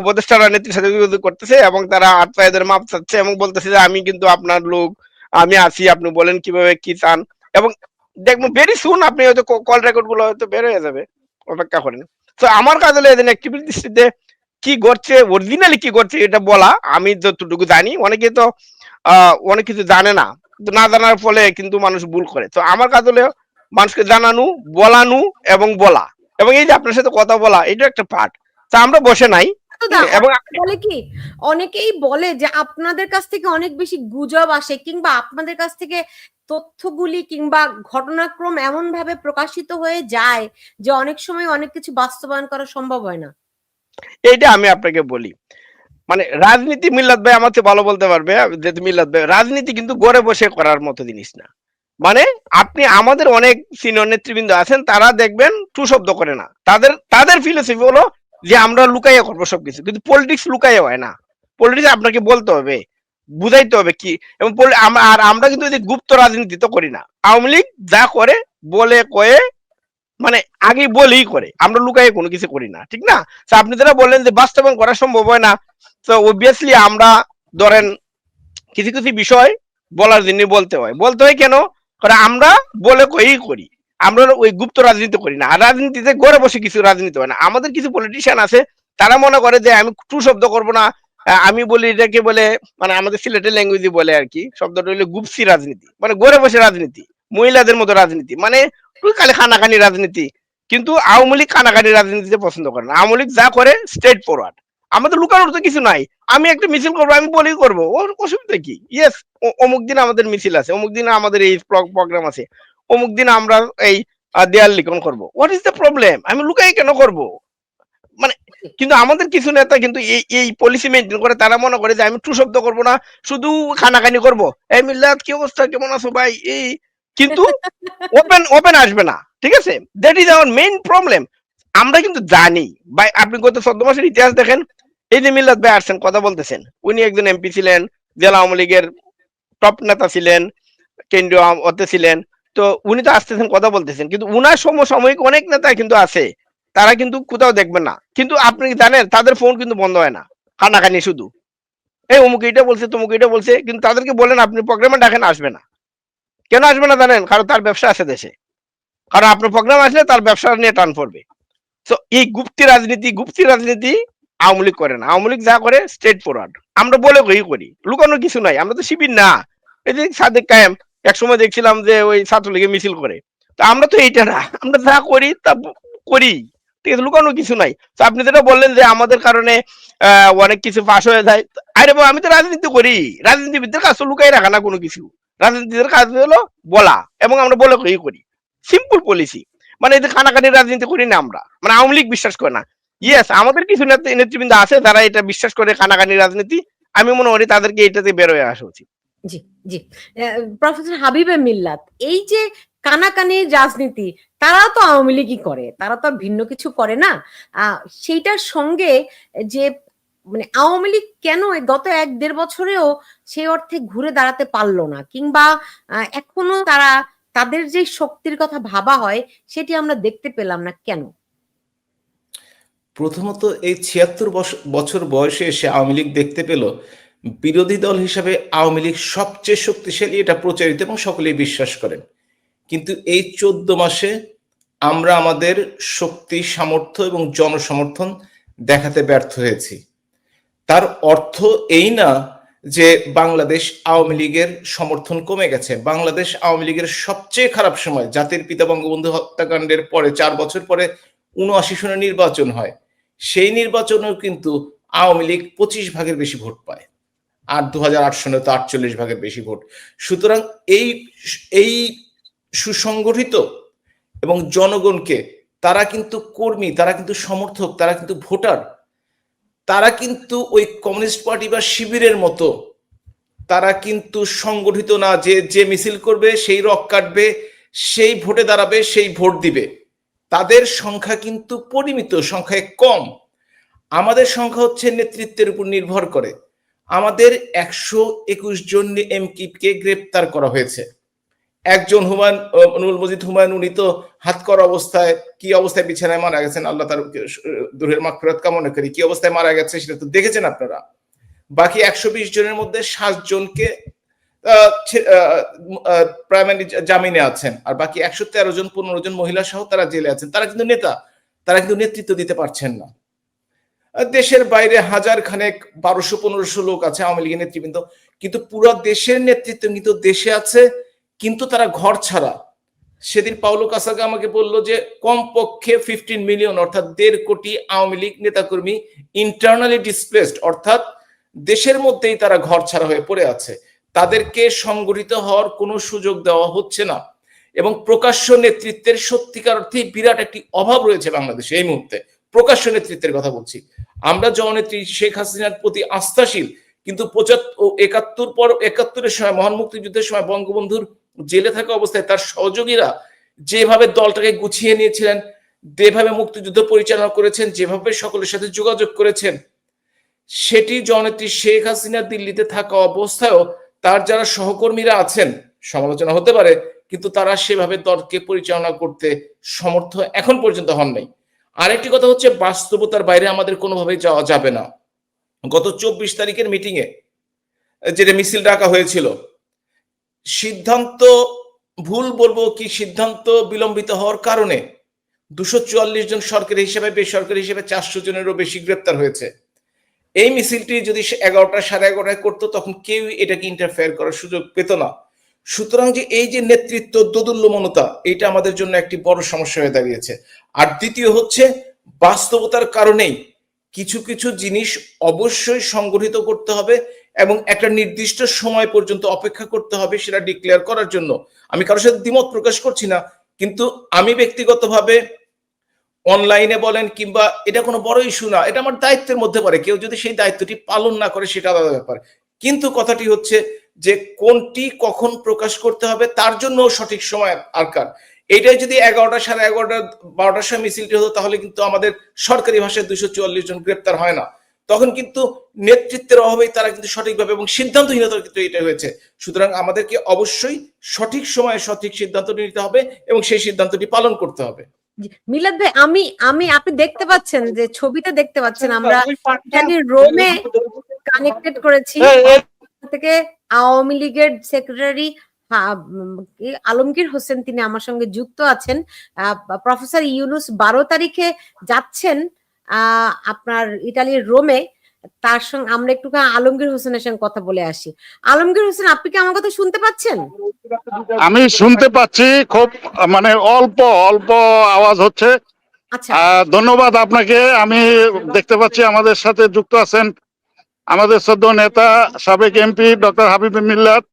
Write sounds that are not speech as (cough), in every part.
উপদেষ্টারা নেত্রীর সাথে করতেছে এবং তারা মাপ চাচ্ছে এবং বলতেছে যে আমি কিন্তু আপনার লোক, আমি আছি, আপনি বলেন কীভাবে কি চান। এবং দেখব ভেরি সুন আপনি হয়তো কল রেকর্ডগুলো হয়তো বের হয়ে যাবে। অপেক্ষা করেন। তো আমার কাজ হলো এদিন দৃষ্টিতে কি অরিজিনালি কি করছে এটা বলা। আমি যতটুকু জানি, অনেকে তো অনেক কিছু জানে না। না জানার ফলে কিন্তু মানুষ ভুল করে। তো আমার কাজ হলো মানুষকে জানানো, বলানো এবং বলা। এবং এই যে আপনার সাথে কথা বলা এটা একটা পার্ট তা আমরা বসে নাই। বলে কি অনেকেই বলে যে আপনাদের কাছ থেকে অনেক বেশি গুজব আসে কিংবা আপনাদের কাছ থেকে তথ্যগুলি কিংবা ঘটনাক্রম এমন ভাবে প্রকাশিত হয়ে যায় যে অনেক সময় অনেক কিছু বাস্তবায়ন করা সম্ভব হয় না। এইটা আমি আপনাকে বলি। মানে রাজনীতি মিল্লাত ভাই আমার ভালো বলতে পারবে মিল্লাত ভাই রাজনীতি কিন্তু গড়ে বসে করার মতো জিনিস না। মানে আপনি আমাদের অনেক সিনিয়র নেতৃবৃন্দ আছেন তারা দেখবেন টু শব্দ করে না। তাদের তাদের ফিলোসফি হলো যে আমরা লুকাইয়া করব সবকিছু। কিন্তু পলিটিক্স লুকাইয়া হয় না। পলিটিক্স আপনাকে বলতে হবে, বুঝাইতে হবে কি। এবং আর আমরা কিন্তু গুপ্ত রাজনীতি তো করি না। আওয়ামী লীগ যা করে, বলে, কয়ে মানে আগেই বলেই করে। আমরা লুকাইয়ে কোনো কিছু করি না, ঠিক না? তো আপনি যারা বললেন যে বাস্তবায়ন করা সম্ভব হয় না, তো অবভিয়াসলি আমরা ধরেন কিছু কিছু বিষয় বলার জন্য বলতে হয়। বলতে হয় কেন? কারণ আমরা বলে, কয়েই করি। আমরা ওই গুপ্ত রাজনীতি করি না। আর রাজনীতিতে গড়ে বসে কিছু রাজনীতি হয় না। আমাদের কিছু পলিটিশিয়ান আছে, তারা মনে করে যে আমি টু শব্দ করব না। আমি বলি এটাকে বলে মানে আমাদের সিলেটের ল্যাঙ্গুয়েজে বলে আর কি, শব্দটা হলো গুপসি রাজনীতি। মানে গড়ে বসে রাজনীতি, মহিলাদের মতো রাজনীতি। মানে তুই খালি খানাখানি রাজনীতি। কিন্তু আওয়ামী লীগ খানাখানি রাজনীতিতে পছন্দ করে না। আওয়ামী লীগ যা করে স্ট্রেট ফরওয়ার্ড আমাদের লুকানোর তো কিছু নাই। আমি একটা মিছিল করব, আমি বলেই করব। ওর অসুবিধা কি? ইয়েস অমুক দিন আমাদের মিছিল আছে অমুক দিন আমাদের এই প্রোগ্রাম আছে। অমুক দিন আমরা এই দেয়াল লিখন করব। হোয়াট ইজ দ্য প্রবলেম আমি লুকাই কেন করব? মানে কিন্তু আমাদের কিছু নেতা কিন্তু এই এই পলিসি মেনটেন করে তারা মনে করে যে আমি টু শব্দ করব না শুধু খানাখানি করব। এই মিল্লাত কি অবস্থা? কেমন আছো ভাই? এই কিন্তু (laughs) ওপেন ওপেন আসবে না ঠিক আছে? That is our main problem আমরা কিন্তু জানি ভাই আপনি গত চোদ্দ মাসের ইতিহাস দেখেন এই যে মিল্লাত ভাই আসছেন কথা বলতেছেন। উনি একজন এমপি ছিলেন জেলা আওয়ামী লীগের টপ নেতা ছিলেন কেন্দ্রীয় ওতে ছিলেন। তো উনি তো আসতেছেন, কথা বলতেছেন। কিন্তু উনার সমসাময়িক অনেক নেতা কিন্তু আছে। তারা কিন্তু কোথাও দেখবেন না। কিন্তু আপনি জানেন, তাদের ফোন কিন্তু বন্ধ হয় না। কানাকানি শুধু। এই অমুক এটা বলছে, তমুক এটা বলছে, কিন্তু তাদেরকে বলেন, আপনি প্রোগ্রামে ডাকেন, আসবে না। কেন আসবে না জানেন? কারণ তার ব্যবসা আছে দেশে। কারণ আপনার প্রোগ্রাম আসলে তার ব্যবসা নিয়ে টান পড়বে। তো এই গুপ্তি রাজনীতি গুপ্তি রাজনীতি আওয়ামী লীগ করে না। আওয়ামী লীগ যা করে স্ট্রেট ফরওয়ার্ড আমরা বলে করি। লুকানোর কিছু নাই। আমরা তো শিবির না। এই যে সাদেক কায়েম এক সময় দেখছিলাম যে ওই ছাত্রলীগে মিছিল করে। তো আমরা তো এইটা না, আমরা যা করি তা করি, ঠিক আছে, লুকানোর কিছু নাই। তো আপনি যেটা বললেন যে আমাদের কারণে অনেক কিছু পাশ হয়ে যায়, আরে আমি তো রাজনীতি করি। রাজনীতিবিদদের কাজ তো লুকাই রাখা না কোনো কিছু। রাজনীতির কাজ হলো বলা, এবং আমরা বলে কই করি। সিম্পল পলিসি মানে এই যে খানাখানি রাজনীতি করি না আমরা। মানে আওয়ামী লীগ বিশ্বাস করে না। ইয়েস আমাদের কিছু নেতা- নেতৃবৃন্দ আছে যারা এটা বিশ্বাস করে খানাখানি রাজনীতি। আমি মনে করি তাদেরকে এটাতে বের হয়ে আসা উচিত। জি জি। প্রফেসর হাবিবে মিল্লাত, এই যে কানাকানির রাজনীতি তারা তো আওয়ামী লীগই করে, তারা তো ভিন্ন কিছু করে না। সেইটার সঙ্গে যে মানে আওয়ামী লীগ কেন গত এক দেড় বছরেও সেই অর্থে ঘুরে দাঁড়াতে পারল না? কিংবা এখনও তারা, তাদের যে শক্তির কথা ভাবা হয়, সেটি আমরা দেখতে পেলাম না কেন? প্রথমত এই ছিয়াত্তর বছর বয়সে এসে আওয়ামী লীগ দেখতে পেল বিরোধী দল হিসাবে আওয়ামী লীগ সবচেয়ে শক্তিশালী, এটা প্রচারিত এবং সকলেই বিশ্বাস করেন। কিন্তু এই চোদ্দ মাসে আমরা আমাদের শক্তি, সামর্থ্য এবং জনসমর্থন দেখাতে ব্যর্থ হয়েছি। তার অর্থ এই না যে বাংলাদেশ আওয়ামী লীগের সমর্থন কমে গেছে। বাংলাদেশ আওয়ামী লীগের সবচেয়ে খারাপ সময় জাতির পিতা বঙ্গবন্ধু হত্যাকাণ্ডের পরে, চার বছর পরে উনআশি সনে নির্বাচন হয়। সেই নির্বাচনেও কিন্তু আওয়ামী লীগ পঁচিশ ভাগের বেশি ভোট পায়। আর দু হাজার আট সনে তো আটচল্লিশ ভাগের বেশি ভোট। সুতরাং এই এই সুসংগঠিত এবং জনগণকে, তারা কিন্তু কর্মী, তারা কিন্তু সমর্থক, তারা কিন্তু ভোটার, তারা কিন্তু ওই কমিউনিস্ট পার্টি বা শিবিরের মতো, তারা কিন্তু সংগঠিত না যে যে মিছিল করবে, সেই রক কাটবে, সেই ভোটে দাঁড়াবে, সেই ভোট দিবে। তাদের সংখ্যা কিন্তু পরিমিত, সংখ্যায় কম। আমাদের সংখ্যা হচ্ছে নেতৃত্বের উপর নির্ভর করে। আমাদের একশো একুশ জন এমকিপকে গ্রেপ্তার করা হয়েছে। একজন হুমায়ুন মজিদ হুমায়ুন, উনি তো হাত করা অবস্থায় কি অবস্থায় বিছানায় মারা গেছেন? আল্লাহ তার দূরের মাকফিরাত কামনা করি। কি অবস্থায় মারা গেছে সেটা তো দেখেছেন আপনারা? বাকি একশো বিশ জনের মধ্যে সাত জনকে প্রাইমারি জামিনে আছেন। আর বাকি একশো তেরো জন, পনেরো জন মহিলা সহ তারা জেলে আছেন। তারা কিন্তু নেতা, তারা কিন্তু নেতৃত্ব দিতে পারছেন না। দেশের বাইরে হাজার খানেক বারোশো, পনেরোশো লোক আছে আওয়ামী লীগের নেতৃবৃন্দ। কিন্তু পুরো দেশের নেতৃত্ব কিন্তু দেশে আছে, কিন্তু তারা ঘর ছাড়া। সেদিন পাউলো কাসাগা আমাকে বলল যে, কমপক্ষে ফিফটিন মিলিয়ন অর্থাৎ দেড় কোটি আওয়ামী লীগ নেতাকর্মী ইন্টারনালি ডিসপ্লেসড অর্থাৎ দেশের মধ্যেই তারা ঘর ছাড়া হয়ে পড়ে আছে। তাদেরকে সংগঠিত হওয়ার কোনো সুযোগ দেওয়া হচ্ছে না। এবং প্রকাশ্য নেতৃত্বের সত্যিকার অর্থে বিরাট একটি অভাব রয়েছে বাংলাদেশে এই মুহূর্তে। প্রকাশ্য নেতৃত্বের কথা বলছি। আমরা জননেত্রী শেখ হাসিনার প্রতি আস্থাশীল, কিন্তু একাত্তর পর একাত্তরের সময় মহান মুক্তিযুদ্ধের সময় বঙ্গবন্ধুর জেলে থাকা অবস্থায় তার সহযোগীরা যেভাবে দলটাকে গুছিয়ে নিয়েছিলেন, যেভাবে মুক্তিযুদ্ধ পরিচালনা করেছেন, যেভাবে সকলের সাথে যোগাযোগ করেছেন, সেটি জননেত্রী শেখ হাসিনা দিল্লিতে থাকা অবস্থায়ও তার যারা সহকর্মীরা আছেন, সমালোচনা হতে পারে, কিন্তু তারা সেভাবে দলকে পরিচালনা করতে সমর্থ এখন পর্যন্ত হন নাই। আরেকটি কথা হচ্ছে, বাস্তবতার বাইরে আমাদের কোনোভাবে যাওয়া যাবে না। গত চব্বিশ তারিখের মিটিং এ যেটা মিছিল ডাকা হয়েছিল, সিদ্ধান্ত, ভুল বলব কি সিদ্ধান্ত বিলম্বিত হওয়ার কারণে দুশো চুয়াল্লিশ জন সরকারি হিসেবে, বেসরকারি হিসেবে চারশো জনেরও বেশি গ্রেপ্তার হয়েছে। এই মিছিলটি যদি এগারোটা সাড়ে এগারোটায় করতো, তখন কেউ এটাকে ইন্টারফেয়ার করার সুযোগ পেত না। সুতরাং যে এই যে নেতৃত্ব, দোদুল্যমনতা, এটা আমাদের জন্য একটি বড় সমস্যা হয়ে দাঁড়িয়েছে। আর দ্বিতীয় হচ্ছে, বাস্তবতার কারণেই কিছু কিছু জিনিস অবশ্যই সংগঠিত করতে হবে এবং একটা নির্দিষ্ট সময় পর্যন্ত অপেক্ষা করতে হবে সেটা ডিক্লেয়ার করার জন্য। আমি কারোর সাথে দ্বিমত প্রকাশ করছি না, কিন্তু আমি ব্যক্তিগতভাবে অনলাইনে বলেন কিংবা এটা কোনো বড় ইস্যু না, এটা আমার দায়িত্বের মধ্যে পড়ে, কেউ যদি সেই দায়িত্বটি পালন না করে সেটা আলাদা ব্যাপার। কিন্তু কথাটি হচ্ছে যে কোনটি কখন প্রকাশ করতে হবে তার জন্য সঠিক সময় আরকার এটাই যদি এগারোটা সাড়ে এগারোটা বারোটার সময় মিছিলটি হতো তাহলে কিন্তু আমাদের সরকারি ভাষায় দুশো চুয়াল্লিশ জন গ্রেপ্তার হয় না। তখন কিন্তু নেতৃত্বের অভাবেই তারা কিন্তু সঠিকভাবে এবং সিদ্ধান্তহীনতার কিন্তু এটা হয়েছে। সুতরাং আমাদেরকে অবশ্যই সঠিক সময়ে সঠিক সিদ্ধান্ত নিতে হবে এবং সেই সিদ্ধান্তটি পালন করতে হবে। জি, মিলাদ ভাই আমি আমি আপনি দেখতে পাচ্ছেন যে ছবিটা দেখতে পাচ্ছেন আমরা রোমে কানেক্টেড করেছি। থেকে আওয়ামী লীগের সেক্রেটারি আলমগীর হোসেন তিনি আমার সঙ্গে যুক্ত আছেন। প্রফেসর ইউনুস বারো তারিখে যাচ্ছেন আপনার ইতালির রোমে। তার সঙ্গে আমরা একটু আলমগীর হোসেনের সঙ্গে কথা বলে আসি। আলমগীর হোসেন আপনি কি আমার কথা শুনতে পাচ্ছেন? আমি শুনতে পাচ্ছি খুব মানে অল্প অল্প আওয়াজ হচ্ছে। আচ্ছা। ধন্যবাদ আপনাকে। আমি দেখতে পাচ্ছি আমাদের সাথে যুক্ত আছেন আমাদের সদ্য নেতা সাবেক এমপি ডক্টর হাবিব মিল্লাত।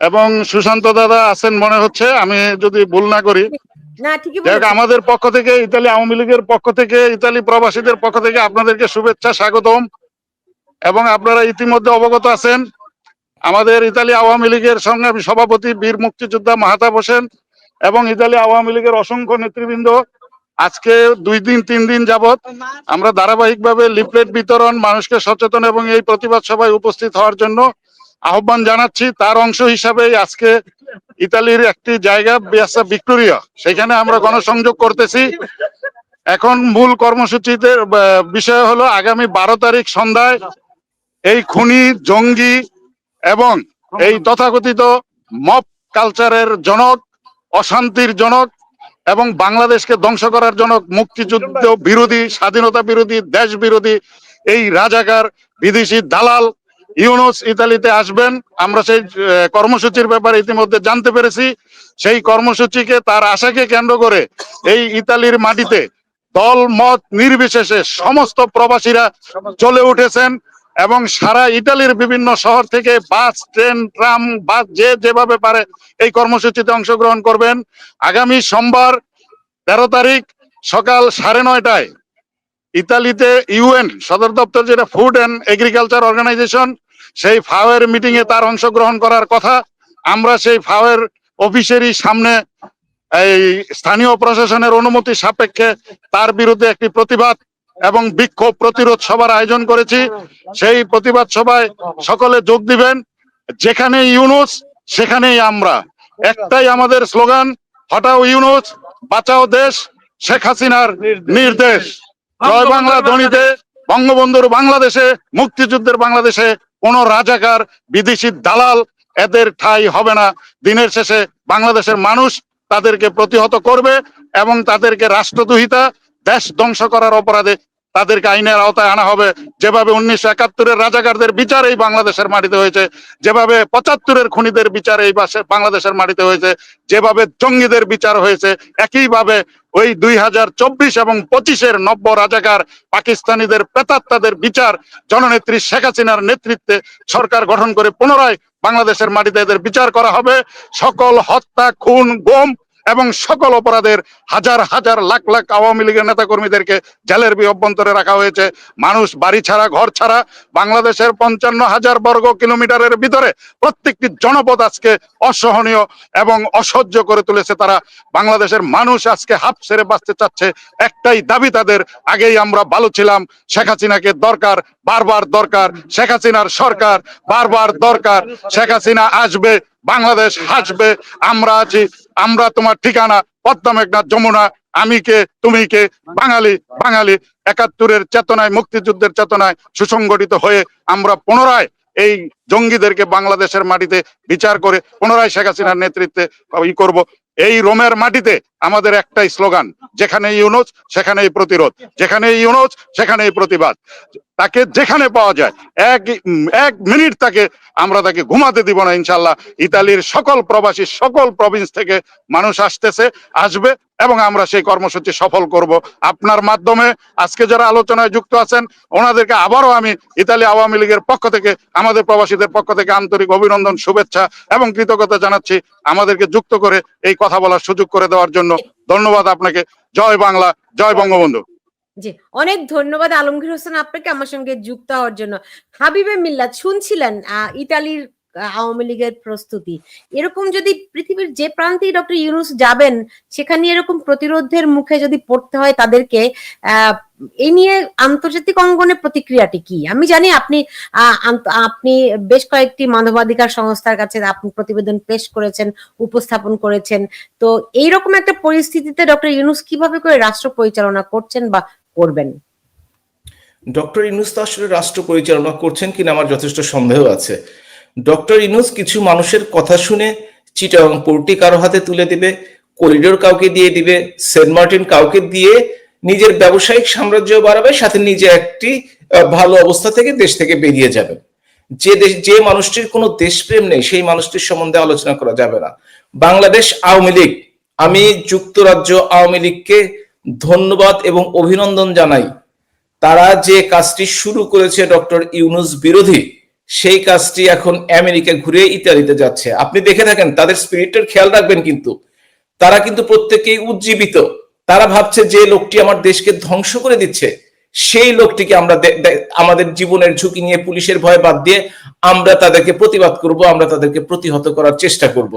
এবং সুশান্ত দাদা আছেন মনে হচ্ছে আমি যদি ভুল না করি। আমাদের পক্ষ থেকে ইতালি আওয়ামী লীগের পক্ষ থেকে ইতালি প্রবাসীদের পক্ষ থেকে আপনাদেরকে শুভেচ্ছা স্বাগতম। এবং আপনারা ইতিমধ্যে অবগত আছেন আমাদের ইতালি আওয়ামী লীগের সংগ্রামী সভাপতি বীর মুক্তিযোদ্ধা মাহাতাব হোসেন এবং ইতালি আওয়ামী লীগের অসংখ্য নেতৃবৃন্দ। আজকে দুই দিন তিন দিন যাবত আমরা ধারাবাহিকভাবে লিফলেট বিতরণ মানুষকে সচেতন এবং এই প্রতিবাদ সভায় উপস্থিত হওয়ার জন্য আহ্বান জানাচ্ছি, তার অংশ হিসাবে আজকে ইতালির একটি জায়গা বিয়াসা ভিক্টোরিয়া সেখানে আমরা গণসংযোগ করতেছি। এখন মূল কর্মসূচিতে বিষয় হলো আগামী বারো তারিখ সন্ধ্যায় এই খুনি, জঙ্গি এবং এই তথাকথিত মপ কালচারের জনক, অশান্তির জনক এবং বাংলাদেশকে ধ্বংস করার জনক, মুক্তিযুদ্ধ বিরোধী, স্বাধীনতা বিরোধী, দেশ বিরোধী এই রাজাকার, বিদেশি দালাল ইউনুস ইতালিতে আসবেন, আমরা সেই কর্মসূচির ব্যাপারে ইতিমধ্যে জানতে পেরেছি। সেই কর্মসূচিকে, তার আশাকে কেন্দ্র করে এই ইতালির মাটিতে দল মত নির্বিশেষে সমস্ত প্রবাসীরা চলে উঠেছেন এবং সারা ইতালির বিভিন্ন শহর থেকে বাস, ট্রেন, ট্রাম, বাস যে যেভাবে পারে এই কর্মসূচিতে অংশগ্রহণ করবেন। আগামী সোমবার তেরো তারিখ সকাল সাড়ে নয়টায় ইতালিতে ইউএন, সদর দপ্তর যেটা, ফুড অ্যান্ড এগ্রিকালচার অর্গানাইজেশন সেই ফাওয়ের মিটিং এ তার অংশগ্রহণ করার কথা, আমরা সেই ফাওয়ের অফিসেরই সামনে এই স্থানীয় প্রশাসনের অনুমতি সাপেক্ষে তার বিরুদ্ধে একটি প্রতিবাদ এবং বিক্ষোভ প্রতিরোধ সভার আয়োজন করেছি। সেই প্রতিবাদ সভায় সকলে যোগ দিবেন। যেখানে ইউনুস, সেখানেই আমরা। একটাই আমাদের স্লোগান, হটাও ইউনুস, বাঁচাও দেশ, শেখ হাসিনার নির্দেশ। জয় বাংলা ধ্বনিতে, বঙ্গবন্ধুর বাংলাদেশে, মুক্তিযুদ্ধের বাংলাদেশে কোন রাজাকার, বিদেশি দালাল এদের ঠাই হবে না। দিনের শেষে বাংলাদেশের মানুষ তাদেরকে প্রতিহত করবে এবং তাদেরকে রাষ্ট্রদ্রোহিতা দেশ ধ্বংস করার অপরাধে তাদেরকে আইনের আওতায় আনা হবে। যেভাবে উনিশশো একাত্তরের রাজাকারদের বিচার এই বাংলাদেশের মাটিতে হয়েছে, যেভাবে পঁচাত্তরের খুনিদের বিচার এই বাংলাদেশের মাটিতে হয়েছে, যেভাবে জঙ্গিদের বিচার হয়েছে, একইভাবে ওই দুই হাজার চব্বিশ এবং পঁচিশের নব্য রাজাকার পাকিস্তানিদের প্রেতাত্মাদের বিচার জননেত্রী শেখ হাসিনার নেতৃত্বে সরকার গঠন করে পুনরায় বাংলাদেশের মাটিতে এদের বিচার করা হবে। সকল হত্যা, খুন, গুম এবং সকল অপরাধের হাজার হাজার লাখ লাখ আওয়ামী লীগের নেতা কর্মীদেরকে জেলের অভ্যন্তরে রাখা হয়েছে। মানুষ বাড়ি ছাড়া, ঘর ছাড়া, বাংলাদেশের পঞ্চান্ন হাজার বর্গ কিলোমিটারের ভিতরে প্রত্যেকটি জনপদ আজকে অসহনীয় এবং অসহ্য করে তুলেছে তারা। বাংলাদেশের মানুষ আজকে হাফ ছেড়ে বাঁচতে চাচ্ছে, একটাই দাবি তাদের, আগেই আমরা ভালো ছিলাম, শেখ হাসিনাকে দরকার, বারবার দরকার, শেখ হাসিনার সরকার, বারবার দরকার, শেখ হাসিনা আসবে বাংলাদেশ হাসবে, আমরা আছি, আমরা তোমার ঠিকানা পদ্মা মেঘনা যমুনা, আমি কে, তুমি কে, বাঙালি বাঙালি, একাত্তরের চেতনায়, মুক্তিযুদ্ধের চেতনায় সুসংগঠিত হয়ে আমরা পুনরায় এই জঙ্গিদেরকে বাংলাদেশের মাটিতে বিচার করে পুনরায় শেখ হাসিনার নেতৃত্বে ই করব। এই রোমের মাটিতে আমাদের একটাই স্লোগান যেখানে ইউনুস, সেখানেই প্রতিরোধ যেখানে ইউনুস, সেখানেই প্রতিবাদ। তাকে যেখানে পাওয়া যায়, এক এক মিনিট তাকে, আমরা তাকে ঘুমাতে দিব না ইনশাল্লাহ ইতালির সকল প্রবাসী, সকল প্রভিন্স থেকে মানুষ আসতেছে, আসবে এবং আমরা সেই কর্মসূচি সফল করব। আপনার মাধ্যমে আজকে যারা আলোচনায় যুক্ত আছেন, ওনাদেরকে আবারও আমি ইতালি আওয়ামী লীগের পক্ষ থেকে, আমাদের প্রবাসীদের পক্ষ থেকে আন্তরিক অভিনন্দন, শুভেচ্ছা এবং কৃতজ্ঞতা জানাচ্ছি আমাদেরকে যুক্ত করে এই কথা বলার সুযোগ করে দেওয়ার জন্য। ধন্যবাদ আপনাকে। জয় বাংলা, জয় বঙ্গবন্ধু। জি, অনেক ধন্যবাদ আলমগীর হোসেন আপনাকে আমার সঙ্গে যুক্ত হওয়ার জন্য। হাবিবে মিল্লাত শুনছিলেন ইতালির আওয়ামী লীগের প্রস্তুতি। এরকম যদি পৃথিবীর যে প্রান্তেই ডক্টর ইউনুস যাবেন, সেখানে এরকম প্রতিরোধের মুখে যদি পড়তে হয় তাদেরকে এই নিয়ে আন্তর্জাতিক অঙ্গনে প্রতিক্রিয়াটি কি? আমি জানি আপনি আপনি বেশ কয়েকটি মানবাধিকার সংস্থার কাছে আপনি প্রতিবেদন পেশ করেছেন, উপস্থাপন করেছেন। তো এইরকম একটা পরিস্থিতিতে ডক্টর ইউনুস কীভাবে করে রাষ্ট্র পরিচালনা করছেন বা করবেন? ডক্টর ইনুস তো আসলে রাষ্ট্র পরিচালনা করছেন কিনা আমার যথেষ্ট সন্দেহ আছে। ডক্টর ইনুস কিছু মানুষের কথা শুনে চিটাং পোর্টি কারও হাতে তুলে দিবে, করিডোর কাউকে দিয়ে দিবে, সেন্ট মার্টিন কাউকে দিয়ে নিজের ব্যবসায়িক সাম্রাজ্য বাড়াবে, সাথে নিজে একটি ভালো অবস্থা থেকে দেশ থেকে বেরিয়ে যাবে। যে দেশ, যে মানুষটির কোনো দেশপ্রেম নেই, সেই মানুষটির সম্বন্ধে আলোচনা করা যাবে না। বাংলাদেশ আওয়ামী লীগ, আমি যুক্তরাজ্য আওয়ামী লীগকে ধন্যবাদ এবং অভিনন্দন জানাই। তারা যে কাজটি শুরু করেছে ডক্টর ইউনুস বিরোধী সেই কাজটি এখন আমেরিকা ঘুরে ইতালিতে যাচ্ছে। আপনি দেখে থাকেন, তাদের স্পিরিটের খেয়াল রাখবেন কিন্তু। তারা কিন্তু প্রত্যেকেই উজ্জীবিত। তারা ভাবছে যে লোকটি আমার দেশকে ধ্বংস করে দিচ্ছে। সেই লোকটিকে আমরা আমাদের জীবনের ঝুঁকি নিয়ে পুলিশের ভয় বাদ দিয়ে আমরা তাদেরকে প্রতিবাদ করব, আমরা তাদেরকে প্রতিহত করার চেষ্টা করব।